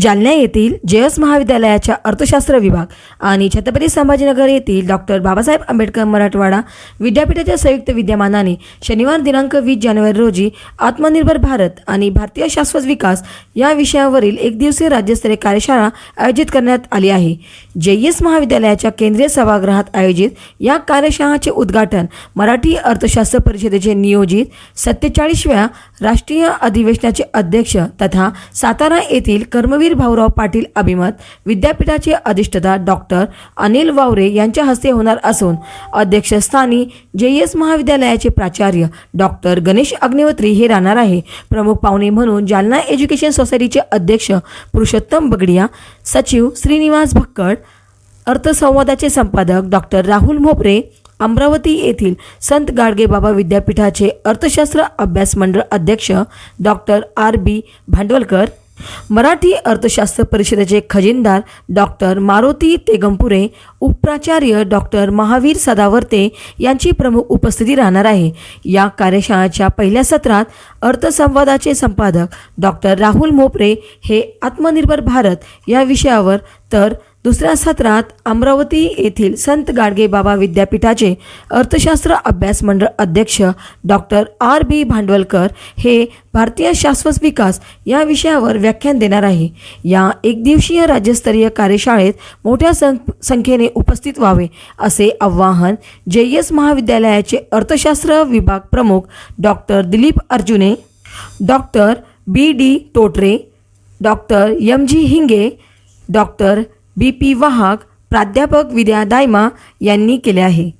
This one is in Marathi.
जालना येथील जयस महाविद्यालयाच्या अर्थशास्त्र विभाग आणि छत्रपती संभाजीनगर येथील डॉक्टर बाबासाहेब आंबेडकर मराठवाडा विद्यापीठाच्या संयुक्त विद्यमानाने शनिवार दिनांक वीस जानेवारी रोजी आत्मनिर्भर भारत आणि भारतीय शाश्वत विकास या विषयावरील एक दिवसीय राज्यस्तरीय कार्यशाळा आयोजित करण्यात आली आहे. जयस महाविद्यालयाच्या केंद्रीय सभागृहात आयोजित या कार्यशाळाचे उद्घाटन मराठी अर्थशास्त्र परिषदेचे नियोजित सत्तेचाळीसव्या राष्ट्रीय अधिवेशनाचे अध्यक्ष तथा सातारा येथील कर्म कर्मवीर भाऊराव पाटील अभिमत विद्यापीठाचे अधिष्ठता डॉक्टर अनिल वावरे यांच्या हस्ते होणार असून अध्यक्षस्थानी जेएस महाविद्यालयाचे प्राचार्य डॉक्टर गणेश अग्निहोत्री हे राहणार आहे. प्रमुख पाहुणे म्हणून जालना एज्युकेशन सोसायटीचे अध्यक्ष पुरुषोत्तम बगडिया सचिव श्रीनिवास भक्कड अर्थसंवादाचे संपादक डॉक्टर राहुल मोपरे अमरावती येथील संत गाडगेबाबा विद्यापीठाचे अर्थशास्त्र अभ्यास मंडळ अध्यक्ष doctor R B Bhandwalkar Marathi अर्थशास्त्र परिषदेचे खजिनदार डॉक्टर मारुती तेगंपुरे उपप्राचार्य डॉक्टर महावीर सदावर्ते यांची प्रमुख उपस्थिती राहणार आहे. या कार्यशाळेच्या पहिल्या सत्रात अर्थसंवादाचे संपादक डॉक्टर राहुल मोपरे हे आत्मनिर्भर भारत या विषयावर तर दुसऱ्या सत्रात अमरावती येथील संत गाडगे बाबा विद्यापीठाचे अर्थशास्त्र अभ्यास मंडळ अध्यक्ष डॉक्टर आर बी भांडवलकर हे भारतीय शाश्वत विकास या विषयावर व्याख्यान देणार आहे. या एकदिवसीय राज्यस्तरीय कार्यशाळेत मोठ्या सं संख्येने उपस्थित व्हावे असे आवाहन जे एस महाविद्यालयाचे अर्थशास्त्र विभाग प्रमुख doctor Dilip Arjune doctor B D Totare doctor M G Hinge doctor B P Wahak प्राध्यापक विद्या दायमा यांनी केले आहे.